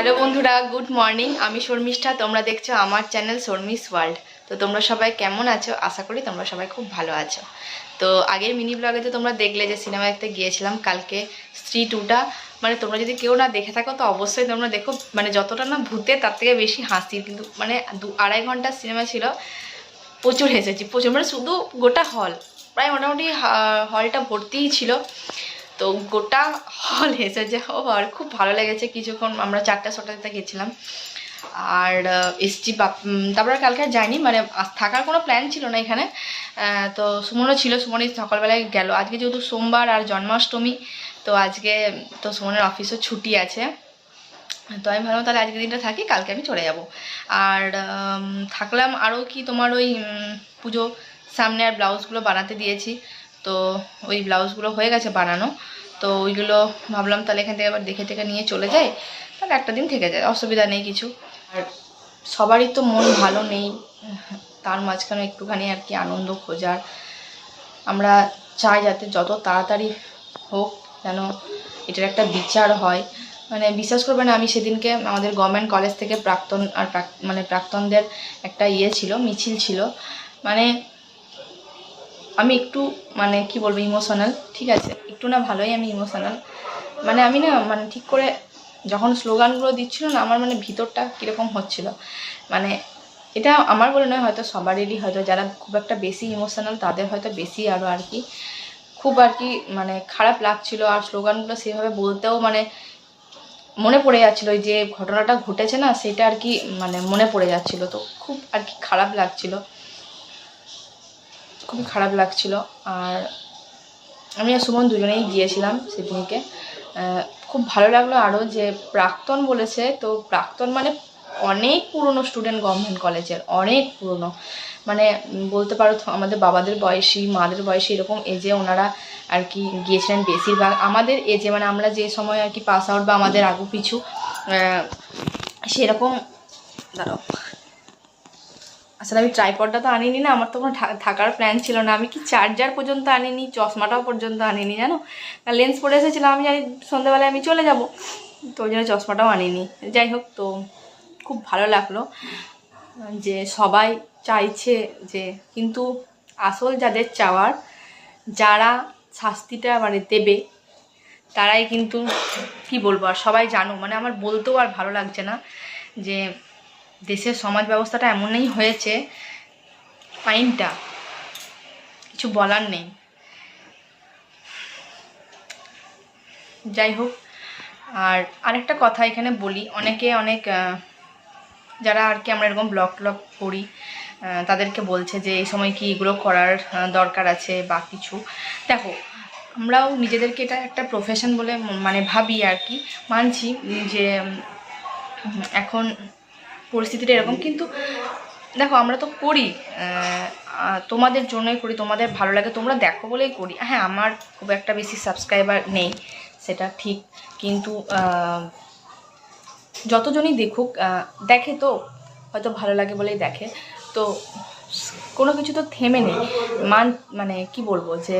Hello বন্ধুরা, good morning. আমি শর্মিষ্ঠা, তোমরা দেখছ আমার চ্যানেল শর্মিস ওয়ার্ল্ড। তো তোমরা সবাই কেমন আছো? আশা করি তোমরা সবাই খুব ভালো আছো। তো আগের মিনি ব্লগে তো তোমরা দেখলে যে সিনেমা দেখতে গিয়েছিলাম, কালকে স্ত্রী টুটা। মানে তোমরা যদি কেউ না দেখে থাকো, তো অবশ্যই তোমরা দেখো। মানে যতটা না ভূতে, তার থেকে বেশি হাসি। কিন্তু মানে দু, আড়াই ঘণ্টার সিনেমা ছিল। প্রচুর হেসেছি, প্রচুর। মানে শুধু গোটা হল প্রায় মোটামুটি হলটা ভর্তিই ছিল। তো গোটা হল হেসেছে আর খুব ভালো লেগেছে। কিছুক্ষণ আমরা চারটা ছটাতে গেছিলাম। আর এসছি তারপরে কালকে যাইনি। মানে থাকার কোনো প্ল্যান ছিল না এখানে। তো সুমনও ছিল। সুমনই সকালবেলায় গেল। আজকে যেহেতু সোমবার আর জন্মাষ্টমী, তো আজকে, তো সুমনের অফিসও ছুটি আছে। তো আমি ভাবলাম, তাহলে আজকের দিনটা থাকি, কালকে আমি চলে যাব। আর থাকলাম আরও কি তোমার ওই পুজো সামনে আর ব্লাউজগুলো বানাতে দিয়েছি। তো ওই ব্লাউজগুলো হয়ে গেছে বানানো। তো ওইগুলো ভাবলাম তাহলে এখান থেকে আবার দেখে টেখে নিয়ে চলে যায় তাহলে একটা দিন থেকে যায়, অসুবিধা নেই কিছু। আর সবারই তো মন ভালো নেই, তার মাঝখানে একটুখানি আর কি আনন্দ খোঁজার। আমরা চাই যাতে যত তাড়াতাড়ি হোক যেন এটার একটা বিচার হয়। মানে বিশ্বাস করবে না, আমি সেদিনকে আমাদের গভর্নমেন্ট কলেজ থেকে প্রাক্তন আর মানে প্রাক্তনদের একটা ইয়ে ছিল, মিছিল ছিল। মানে আমি একটু মানে কি বলব ইমোশনাল ঠিক আছে? একটু না ভালোই আমি ইমোশনাল মানে আমি না মানে ঠিক করে যখন স্লোগানগুলো দিচ্ছিল না, আমার মানে ভিতরটা কীরকম হচ্ছিল। মানে এটা আমার বলে নয়, হয়তো সবারই হয়তো যারা খুব একটা বেশি ইমোশনাল তাদের হয়তো বেশি আরও আর কি। খুব আর কি মানে খারাপ লাগছিল আর স্লোগানগুলো সেভাবে বলতেও মানে মনে পড়ে যাচ্ছিল। যে ঘটনাটা ঘটেছে না, সেটা আর কি মানে মনে পড়ে যাচ্ছিল। তো খুব আর কি খারাপ লাগছিল। খুবই খারাপ লাগছিল। আর আমি আর সুমন দুজনেই গিয়েছিলাম সেদিনকে। খুব ভালো লাগল আরও যে প্রাক্তন বলেছে, তো প্রাক্তন মানে অনেক পুরনো স্টুডেন্ট গভর্নমেন্ট কলেজের অনেক পুরনো। মানে বলতে পারো আমাদের বাবাদের বয়সী, মাদের বয়সী এরকম এজে ওনারা আর কি গিয়েছিলেন বেশিরভাগ। আমাদের এজে মানে আমরা যে সময় আর কি পাস আউট বা আমাদের আগু পিছু সেরকম দাঁড়াও। আসলে আমি ট্রাইপডটা তো আনিনি না, আমার তো কোনো থাকার প্ল্যান ছিল না। আমি কি চার্জার পর্যন্ত আনিনি, চশমাটাও পর্যন্ত আনিনি, জানো? লেন্স পরে এসেছিলাম, আমি জানি সন্ধ্যাবেলায় আমি চলে যাব। তো ওই জন্য চশমাটাও আনিনি। যাই হোক, তো খুব ভালো লাগল যে সবাই চাইছে যে, কিন্তু আসল যাদের চাওয়ার, যারা শাস্তিটা মানে দেবে, তারাই কিন্তু কি বলব আর সবাই জানো মানে আমার বলতেও আর ভালো লাগছে না যে দেশের সমাজ ব্যবস্থাটা এমনই হয়েছে আইনটা কিছু বলার নেই। যাই হোক, আর আরেকটা কথা এখানে বলি, অনেকে অনেক যারা আর কি আমরা এরকম ব্লগ ট্লগ করি তাদেরকে বলছে যে এই সময় কি এগুলো করার দরকার আছে বা কিছু। দেখো, আমরাও নিজেদেরকে এটা একটা প্রফেশন বলে মানে ভাবি আর কি, মানছি যে এখন পরিস্থিতিটা এরকম। কিন্তু দেখো, আমরা তো করি তোমাদের জন্যই করি, তোমাদের ভালো লাগে, তোমরা দেখো বলেই করি। হ্যাঁ আমার খুব একটা বেশি সাবস্ক্রাইবার নেই, সেটা ঠিক। কিন্তু যতজনই দেখুক দেখে তো, হয়তো ভালো লাগে বলেই দেখে। তো কোনো কিছু তো থেমে নেই। মান মানে কি বলব যে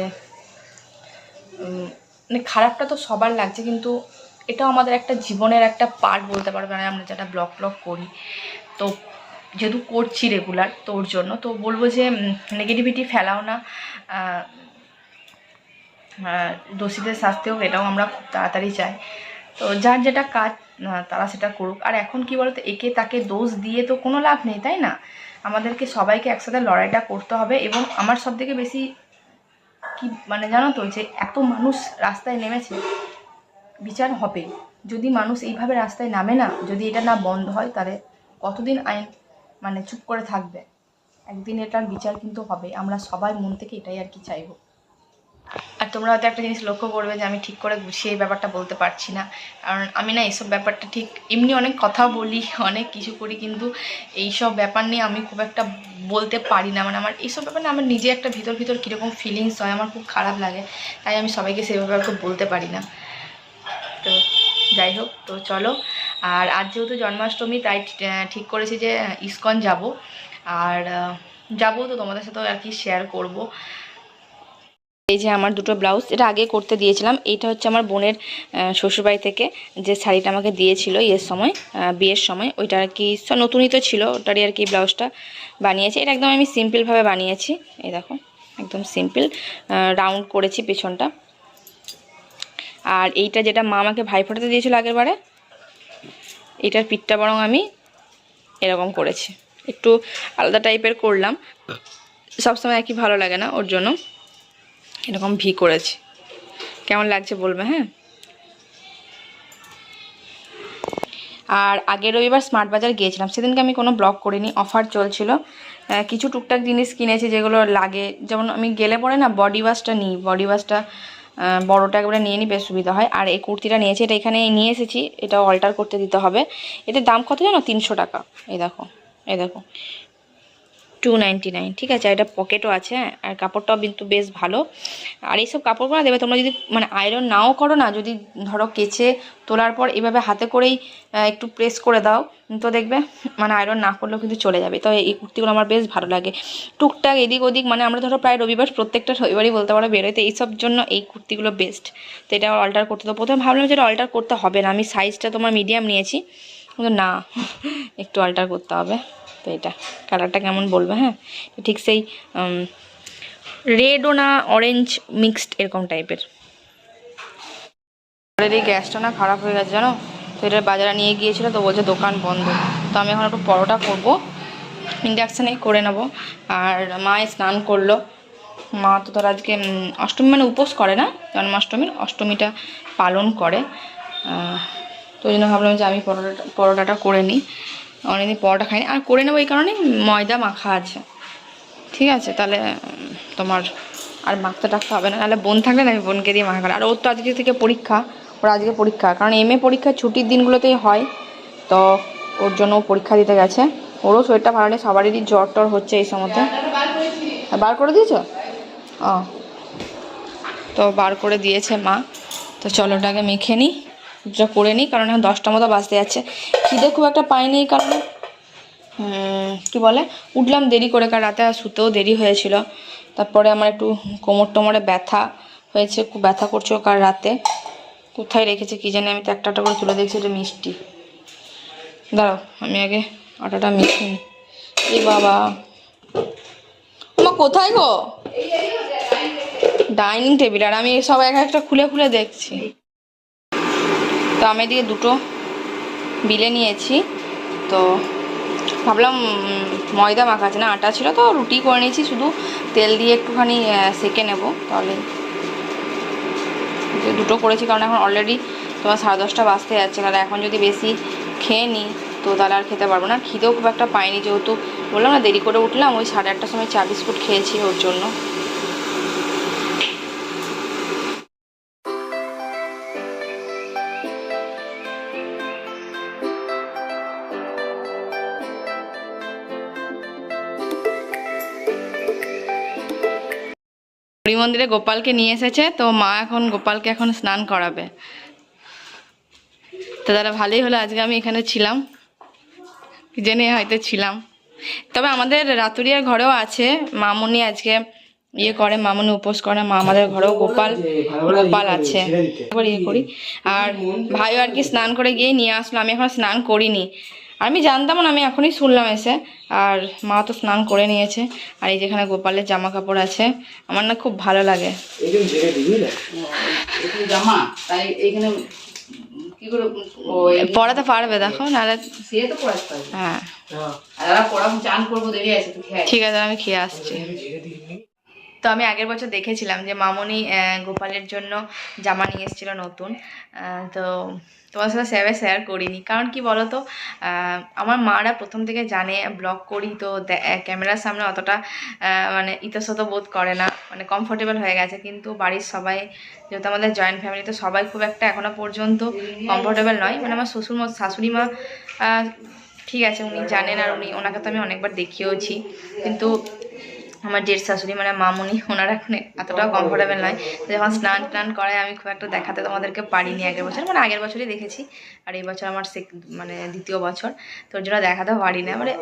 মানে খারাপটা তো সবার লাগছে, কিন্তু এটাও আমাদের একটা জীবনের একটা পার্ট বলতে পারবে না, আমরা যেটা ব্লগ ব্লগ করি। তো যেহেতু করছি রেগুলার তোর জন্য, তো বলব যে নেগেটিভিটি ফেলাও না দোষীদের শাস্তি এটাও আমরা খুব তাড়াতাড়ি চাই। তো যার যেটা কাজ তারা সেটা করুক। আর এখন কি বলতো, একে তাকে দোষ দিয়ে তো কোনো লাভ নেই, তাই না? আমাদেরকে সবাইকে একসাথে লড়াইটা করতে হবে এবং আমার সব থেকে বেশি কি মানে জানো তো, যে এত মানুষ রাস্তায় নেমেছে বিচার হবে। যদি মানুষ এইভাবে রাস্তায় নামে না, যদি এটা না বন্ধ হয়, তাহলে কতদিন আইন মানে চুপ করে থাকবে? একদিন এটার বিচার কিন্তু হবে। আমরা সবাই মন থেকে এটাই আর কি চাইব। আর তোমরা হয়তো একটা জিনিস লক্ষ্য করবে যে আমি ঠিক করে গুছিয়ে এই ব্যাপারটা বলতে পারছি না। কারণ আমি না এইসব ব্যাপারটা ঠিক এমনি অনেক কথা বলি, অনেক কিছু করি, কিন্তু এইসব ব্যাপার নিয়ে আমি খুব একটা বলতে পারি না। মানে আমার এইসব ব্যাপার না আমার নিজে একটা ভিতর ভিতর কীরকম ফিলিংস হয়, আমার খুব খারাপ লাগে। তাই আমি সবাইকে আর খুব বলতে পারি না। তো যাই হোক, তো চলো। আর আজ যেহেতু জন্মাষ্টমী, তাই ঠিক করেছি যে ইস্কন যাব। আর যাব তো তোমাদের সাথেও আর কি শেয়ার করব। এই যে আমার দুটো ব্লাউজ, এটা আগে করতে দিয়েছিলাম। এইটা হচ্ছে আমার বোনের শ্বশুরবাড়ি থেকে যে শাড়িটা আমাকে দিয়েছিল ইয়ের সময় বিয়ের সময়। ওইটা আর কি নতুনই তো ছিল, ওটারই আর কি ব্লাউজটা বানিয়েছি। এটা একদম আমি সিম্পলভাবে বানিয়েছি। এই দেখো, একদম সিম্পল রাউন্ড করেছি পেছনটা। আর এইটা যেটা মা আমাকে ভাই ফোটাতে দিয়েছিল আগের বারে এইটার পিঠটা বরং আমি এরকম করেছি। একটু আলাদা টাইপের করলাম। সবসময় একই ভালো লাগে না ওর জন্য। এরকম ভি করেছি। কেমন লাগছে বলবে হ্যাঁ? আর আগের রবিবার স্মার্ট বাজার গিয়েছিলাম। সেদিনকে আমি কোনো ব্লগ করিনি অফার চলছিল। কিছু টুকটাক জিনিস কিনেছি যেগুলো লাগে। যেমন আমি গেলে পরে না বডি ওয়াশটা নিই। বডি ওয়াশটা বড়োটা একবারে নিয়ে নিই বেশ সুবিধা হয়। আর এই কুর্তিটা নিয়েছি, এটা এখানে নিয়ে এসেছি, এটা অল্টার করতে দিতে হবে। এতে দাম কত জানো? তিনশো টাকা। এই দেখো এই দেখো। টু ঠিক আছে এটা পকেটও আছে, আর কাপড়টাও কিন্তু বেশ ভালো। আর এইসব কাপড়গুলো দেবে তোমরা যদি মানে আয়রন নাও করো না, যদি ধরো কেচে তোলার পর এভাবে হাতে করেই একটু প্রেস করে দাও, তো দেখবে মানে আয়রন না করলেও কিন্তু চলে যাবে। তো এই কুর্তিগুলো আমার বেশ ভালো লাগে। টুকটাক এদিক ওদিক মানে আমরা ধরো প্রায় রবিবার প্রত্যেকটা রবিবারই বলতে পারো বেরোয় তো এইসব জন্য এই কুর্তিগুলো বেস্ট তো এটা অল্টার করতে তো প্রথমে ভাবলাম যে এটা অল্টার করতে হবে না। আমি সাইজটা তোমার মিডিয়াম নিয়েছি। কিন্তু না, একটু অল্টার করতে হবে। তো এটা কালারটা কেমন বলবে হ্যাঁ? ঠিক সেই রেডও না অরেঞ্জ মিক্সড এরকম টাইপের এই গ্যাসটা না খারাপ হয়ে গেছে, জানো? তো এটা বাজারে নিয়ে গিয়েছিল, তো বলছে দোকান বন্ধ। তো আমি এখন একটু পরোটা করব ইন্ডাকশানেই করে নেব। আর মায়ে স্নান করল। মা তো ধর আজকে অষ্টমী মানে উপোস করে না, জন্মাষ্টমীর, অষ্টমীটা পালন করে। তো ওই জন্য ভাবলাম যে আমি পরোটাটা পরোটাটা করে নিই। অনেকদিন পরোটা খাইনি। আর করে নেব এই কারণে ময়দা মাখা আছে। ঠিক আছে, তাহলে তোমার আর মাখতে টাখতে হবে না। নাহলে বোন থাকলে না আমি বোনকে দিয়ে মাখা করে। আর ওর তো আজকে থেকে পরীক্ষা, ওর আজকে পরীক্ষা। কারণ এম এ পরীক্ষা ছুটির দিনগুলোতেই হয়, তো ওর জন্য পরীক্ষা দিতে গেছে। ওরও শরীরটা ভালো নেই, সবারই জ্বর টর হচ্ছে এই সময়তে। আর বার করে দিয়েছ? ও। তো বার করে দিয়েছে মা। তো চলো ওটাকে মেখে নিই। যা করে নিই, কারণ এখন দশটা মতো বাজতে যাচ্ছে। খিদে খুব একটা পাইনি এই কারণে কি বলে, উঠলাম দেরি করে, কারণ রাতে আর শুতেও দেরি হয়েছিল। তারপরে আমার একটু কোমর টোমরে ব্যথা হয়েছে, খুব ব্যথা করছিল কার রাতে। কোথায় রেখেছে কি জানি, আমি তো একটা করে তুলে দেখছি, এটা মিষ্টি। দাঁড়াও, আমি আগে আটাটা মেখে নিই। এ বাবা। মা, কোথায় গো? ডাইনিং টেবিল, আর আমি সব এক একটা খুলে খুলে দেখছি। তো আমি এদিকে দুটো বিলে নিয়েছি। তো ভাবলাম ময়দা মাখা আছে না, আটা ছিল তো, রুটি করে নিয়েছি, শুধু তেল দিয়ে একটুখানি সেঁকে নেব তাহলে। দুটো করেছি, কারণ এখন অলরেডি তোমার সাড়ে দশটা বাজতে যাচ্ছে কারণ এখন যদি বেশি খেয়ে নিই তো তাহলে আর খেতে পারব না। খিদেও খুব একটা পাইনি, যেহেতু বললাম না, দেরি করে উঠলাম, ওই সাড়ে আটটার সময় চা বিস্কুট খেয়েছি ওর জন্য। মন্দিরে গোপালকে নিয়ে এসেছে, তো মা এখন গোপালকে এখন স্নান করাবে। তো দাদা, ভালোই হলো, আজকে আমি এখানে ছিলাম। জেনে হয়তো ছিলাম। তবে আমাদের রাতুরিয়ার ঘরেও আছে, মামুনি আজকে ইয়ে করে, মামুনি উপোস করে, মা আমাদের ঘরেও গোপাল গোপাল আছে। ইয়ে করি। আর ভাইও আর কি স্নান করে গিয়ে নিয়ে আসলো, আমি এখন স্নান করিনি। আমি জানতাম না আমি এখনই শুনলাম এসে। আর মা তো স্নান করে নিয়েছে। আর এই যেখানে গোপালের জামা কাপড় আছে আমার না খুব ভালো লাগে। পড়াতে পারবে দেখো নাহলে হ্যাঁ। হ্যাঁ। ঠিক আছে আমি খেয়ে আসছি। তো আমি আগের বছর দেখেছিলাম যে মামনি গোপালের জন্য জামা নিয়ে এসেছিল নতুন। তো তোমার সাথে শেয়ারে শেয়ার করিনি। কারণ কি বলতো আহ, আমার মারা প্রথম থেকে জানে ব্লগ করি তো ক্যামেরার সামনে অতটা মানে ইতস্তত বোধ করে না। মানে কমফোর্টেবল হয়ে গেছে। কিন্তু বাড়ির সবাই যেহেতু আমাদের জয়েন্ট ফ্যামিলি তো সবাই খুব একটা এখনও পর্যন্ত কমফোর্টেবল নয়। মানে আমার শ্বশুর শাশুড়ি মা ঠিক আছে উনি জানেন আর উনি ওনাকে তো আমি অনেকবার দেখিয়েওছি। কিন্তু আমার জেঠ শাশুড়ি মানে মামুনি ওনারা এখন এতটাও কমফোর্টেবল নয়। যখন স্নান টান করায় আমি খুব একটা দেখাতে তোমাদেরকে পারিনি আগের বছর। মানে আগের বছরই দেখেছি। আর এই বছর আমার সেক- মানে দ্বিতীয় বছর। তোর জন্য দেখাতে পারি না মানে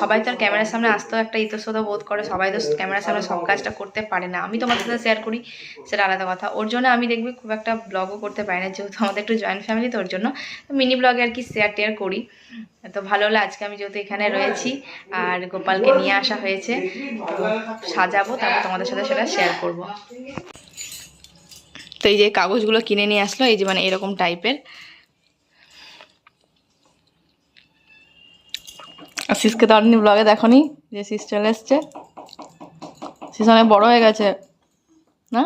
সবাই তো আর ক্যামেরার সামনে আসতেও একটা ইতস্তত বোধ করে। সবাই তো ক্যামেরার সামনে সব কাজটা করতে পারে না। আমি তোমাদের সাথে শেয়ার করি সেটা আলাদা কথা। ওর জন্য আমি দেখবি খুব একটা ব্লগও করতে পারি না। যেহেতু আমাদের একটু জয়েন্ট ফ্যামিলি তো ওর জন্য মিনি ব্লগে আর কি শেয়ার টেয়ার করি। তো ভালো হলো আজকে আমি যেহেতু এখানে রয়েছি। আর গোপালকে নিয়ে আসা হয়েছে। তো সাজাবো, তারপর তোমাদের সাথে সেটা শেয়ার করব। তো এই যে কাগজগুলো কিনে নিয়ে আসলো, এই যে মানে এরকম টাইপের আর সিসকে তো আপনি ব্লগে দেখনি যে সিস চলে এসছে। সিস অনেক বড় হয়ে গেছে, না?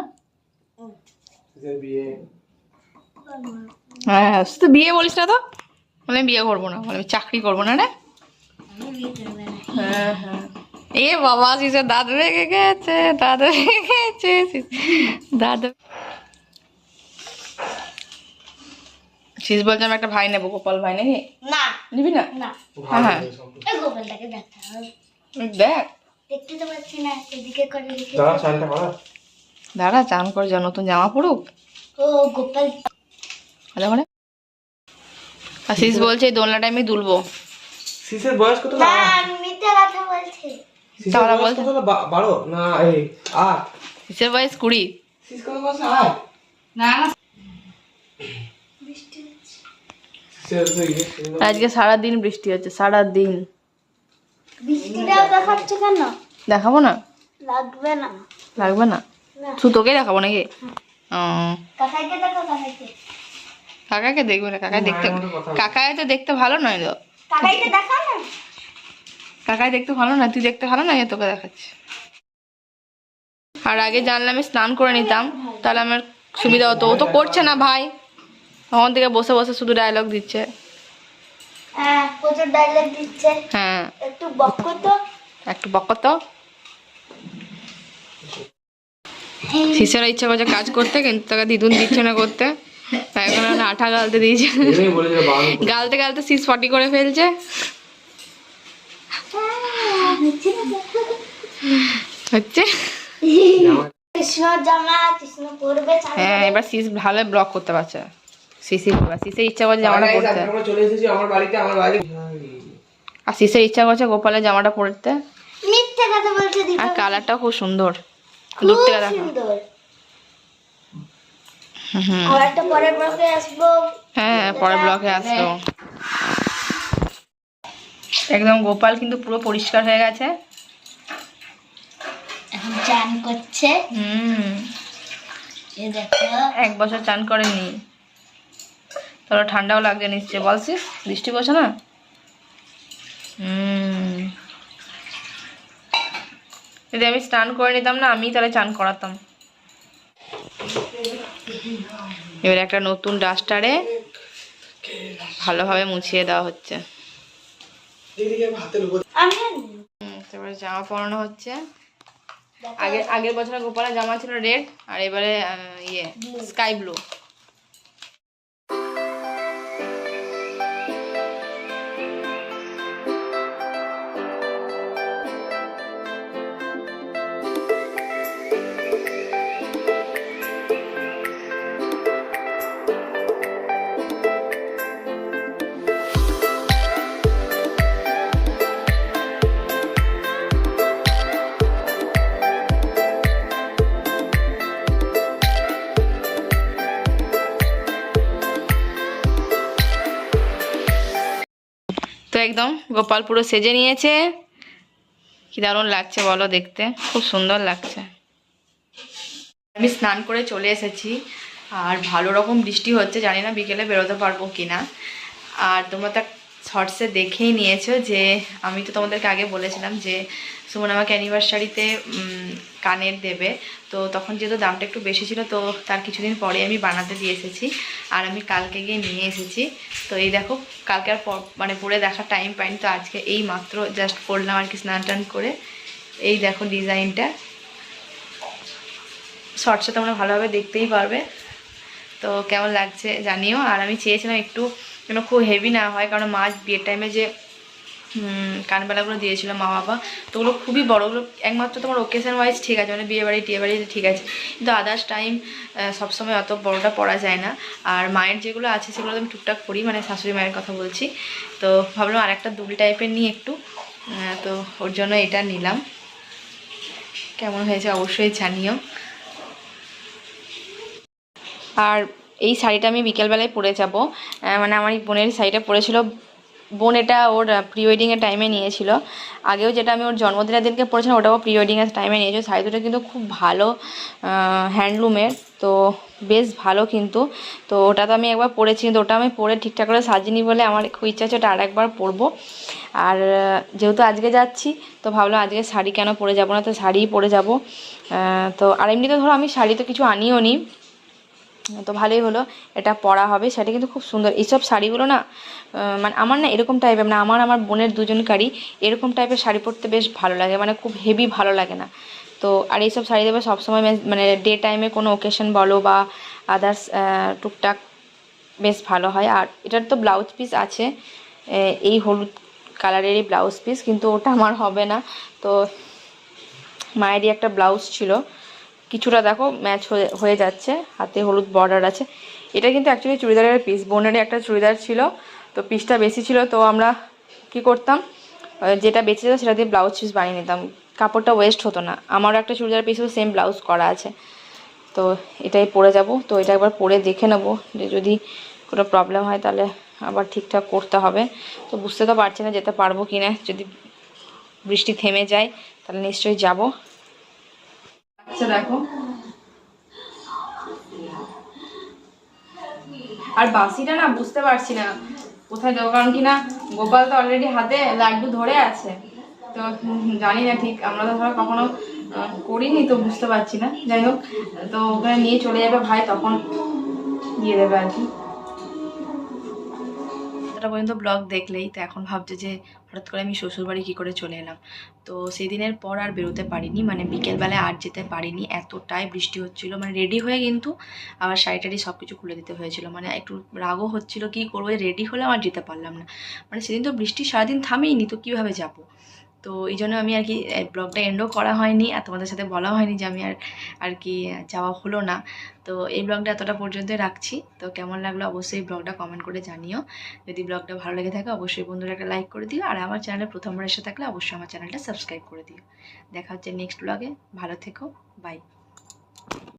হ্যাঁ হ্যাঁ তো বিয়ে বলিস না তো। মানে আমি বিয়ে করব না মানে আমি চাকরি করব না, রে। হ্যাঁ হ্যাঁ। এ বাবা সিসের দাঁত ভেঙে গেছে দাঁত ভেঙে গেছে সিস- দাঁত শীষ বলছে আমি একটা ভাই নেব গোপাল ভাই নাকি? না। নিবি না? না। হ্যাঁ হ্যাঁ। গোপালটাকে দেখ দেখতে তো পাচ্ছি না এদিকে করে দাঁড়া চান করে যা নতুন জামা পড়ুক। ও গোপাল। শীষ বলছে এই দোলনাটা আমি দুলবো। শিশের বয়স কত? বলছি শিশের তাহলে বয়স বলতে- কত হলো? বা- বারো? না এই আট। শীষের বয়স কুড়ি। বয়স আট। না না। আজকে সারাদিন বৃষ্টি হচ্ছে সারাদিন। বৃষ্টিটাও দেখাচ্ছে কেন? দেখাবো না? লাগবে না। লাগবে না? শুধু তোকে দেখাবো নাকি? কাকাইকে কাকাকে দেখবে না? কাকাই দেখতে কাকায় তো দেখতে ভালো নয় তো। দেখা না। কাকাই দেখতে ভালো না তুই দেখতে ভালো না? এই তোকে দেখাচ্ছি। আর আগে জানলে আমি স্নান করে নিতাম তাহলে আমার সুবিধা হতো। ও তো করছে না ভাই। তখন থেকে বসে বসে শুধু ডায়লগ দিচ্ছে। হ্যাঁ দিচ্ছে। হ্যাঁ। একটু বক্ক তো। একটু বকর তো। শিষ্যরা ইচ্ছা করছে কাজ করতে কিন্তু তাকে দিদুন দিচ্ছে না করতে। তাই এখন আঠা গালতে দিয়েছে। গালতে গালতে শীষ ফটি করে ফেলছে। হচ্ছে? হ্যাঁ এবার ভালো ব্লক করতে পারছে। ইচ্ছা করছে জামাটা পরতে চলে এসেছি আমার বাড়িতে আমার বাড়ি। আর ইচ্ছা করছে গোপালের জামাটা পরতে মিথ্যে কথা বলছে দিদি আর কালারটাও খুব সুন্দর। দূর থেকে দেখো। সুন্দর। হুম আর একটা পরের ব্লকে আসব। হ্যাঁ পরের ব্লকে আসব। একদম গোপাল কিন্তু পুরো পরিষ্কার হয়ে গেছে। এখন চান করছে। হুম। এক বছর চান করেনি তোর ঠান্ডাও লাগছে নিশ্চয় বলছিস? বৃষ্টি পড়ছে না? হুম। যদি আমি স্নান করে নিতাম না আমি তাহলে চান করাতাম। এবার একটা নতুন ডাস্টারে ভালোভাবে মুছিয়ে দেওয়া হচ্ছে। দিদিকে হাতের উপর তারপরে জামা পরানো হচ্ছে। আগে আগের বছর গোপালের জামা ছিল রেড আর এবারে ইয়ে স্কাই ব্লু একদম গোপাল পুরো সেজে নিয়েছে। কি দারুণ লাগছে বলো দেখতে, খুব সুন্দর লাগছে। আমি স্নান করে চলে এসেছি, আর ভালো রকম বৃষ্টি হচ্ছে, জানি না বিকেলে বেরোতে পারব কিনা। আর তোমরা তো শর্টসে দেখেই নিয়েছো যে, আমি তো তোমাদেরকে আগে বলেছিলাম যে, সুমন আমাকে অ্যানিভার্সারিতে কানের দেবে। তো তখন যেহেতু দামটা একটু বেশি ছিল, তো তার কিছুদিন পরে আমি বানাতে দিয়ে এসেছি। আর আমি কালকে গিয়ে নিয়ে এসেছি। তো এই দেখো, কালকে আর মানে পরে দেখার টাইম পাইনি, তো আজকে এই মাত্র জাস্ট পড়লাম আর কি স্নান টান করে। এই দেখো ডিজাইনটা শর্টসে তোমরা ভালোভাবে দেখতেই পারবে। তো কেমন লাগছে জানিও। আর আমি চেয়েছিলাম একটু যেন খুব হেভি না হয়, কারণ মাছ বিয়ের টাইমে যে কানবেলাগুলো দিয়েছিল মা বাবা, তো ওগুলো খুবই বড়, ওগুলো একমাত্র তোমার ওকেশন ওয়াইজ ঠিক আছে মানে বিয়ে বাড়ি, টিয়ে বাড়ি ঠিক আছে। কিন্তু আদার্স টাইম সবসময় অত বড়টা পড়া যায় না। আর মায়ের যেগুলো আছে, সেগুলো আমি টুকটাক করি মানে শাশুড়ি মায়ের কথা বলছি। তো ভাবলাম আর একটা দুল টাইপের নিই একটু তো ওর জন্য এটা নিলাম। কেমন হয়েছে অবশ্যই জানিও। আর এই শাড়িটা আমি বিকেলবেলায় পরে যাব। মানে আমার এই বোনের শাড়িটা পরেছিল। বোন এটা ওর প্রি ওয়েডিংয়ের টাইমে নিয়েছিল। আগেও যেটা আমি ওর জন্মদিনের দিনকে পরেছিলাম, ওটাও প্রি ওয়েডিংয়ের টাইমে নিয়েছিল। শাড়ি দুটো কিন্তু খুব ভালো হ্যান্ডলুমের তো বেশ ভালো কিন্তু। তো ওটা তো আমি একবার পরেছি, কিন্তু ওটা আমি পরে ঠিকঠাক করে সাজিনি বলে আমার খুব ইচ্ছা আছে ওটা আরেকবার পরবো। আর যেহেতু আজকে যাচ্ছি, তো ভাবলাম আজকে শাড়ি কেন পরে যাব না, তো শাড়িই পরে যাব। তো আর এমনিতে ধরো আমি শাড়ি তো কিছু আনিও নি। তো ভালোই হলো, এটা পরা হবে সেটা কিন্তু খুব সুন্দর। এইসব শাড়িগুলো না মানে আমার না এরকম টাইপের মানে আমার আমার বোনের দুজনকারই এরকম টাইপের শাড়ি পরতে বেশ ভালো লাগে মানে খুব হেভি ভালো লাগে না। তো, আর এইসব শাড়ি দেবে সবসময় মানে ডে টাইমে কোনো ওকেশন বলো বা আদার্স টুকটাক বেশ ভালো হয়। আর এটার তো ব্লাউজ পিস আছে এই হলুদ কালারেরই ব্লাউজ পিস কিন্তু ওটা আমার হবে না। তো, মায়েরই একটা ব্লাউজ ছিল। কিছুটা দেখো ম্যাচ হয়ে যাচ্ছে। হাতে হলুদ বর্ডার আছে। এটা কিন্তু অ্যাকচুয়ালি চুড়িদারের পিস বোনেরই একটা চুড়িদার ছিল। তো পিসটা বেশি ছিল, তো আমরা কি করতাম? যেটা বেঁচে যেত সেটা দিয়ে ব্লাউজ পিস বানিয়ে নিতাম। কাপড়টা ওয়েস্ট হতো না। আমারও একটা চুড়িদার পিসও সেম ব্লাউজ করা আছে। তো এটাই পরে যাব। তো এটা একবার পরে দেখে নেব। যে যদি কোনো প্রবলেম হয় তাহলে আবার ঠিকঠাক করতে হবে। তো বুঝতে তো পারছি না যেতে পারব কি না যদি বৃষ্টি থেমে যায় তাহলে নিশ্চয়ই যাব। আচ্ছা দেখো। আর বাসিটা না বুঝতে পারছি না। কোথায় দেবো কারণ কি না, গোপাল তো অলরেডি হাতে লাড্ডু ধরে আছে। তো জানি না ঠিক, আমরা তো ধরো কখনো করিনি তো বুঝতে পারছি না। যাই হোক, তো ওখানে নিয়ে চলে যাবে ভাই, তখন দিয়ে দেবে আর কি। এতটা পর্যন্ত ব্লগ দেখলেই তো এখন ভাবছে যে হঠাৎ করে আমি শ্বশুরবাড়ি কী করে চলে এলাম। তো সেই দিনের পর আর বেরোতে পারিনি মানে বিকেলবেলায় আর যেতে পারিনি। এতটাই বৃষ্টি হচ্ছিল মানে রেডি হয়ে কিন্তু আবার শাড়ি টাড়ি সব কিছু খুলে দিতে হয়েছিল। মানে একটু রাগও হচ্ছিল, কী করব রেডি হলে আমার যেতে পারলাম না। মানে সেদিন তো বৃষ্টি সারাদিন থামেইনি, তো কীভাবে যাব? তো এই জন্য আমি আর কি ব্লগটা এন্ডও করা হয়নি আর তোমাদের সাথে বলা হয়নি যে আমি আর আর কি যাওয়া হলো না। তো এই ব্লগটা এতটা পর্যন্তই রাখছি। তো কেমন লাগল অবশ্যই ব্লগটা কমেন্ট করে জানিও। যদি ব্লগটা ভালো লেগে থাকে অবশ্যই বন্ধুরা একটা লাইক করে দিও। আর আমার চ্যানেলে প্রথমবার এসে থাকলে অবশ্যই আমার চ্যানেলটা সাবস্ক্রাইব করে দিও। দেখা হচ্ছে নেক্সট ব্লগে ভালো থেকো। বাই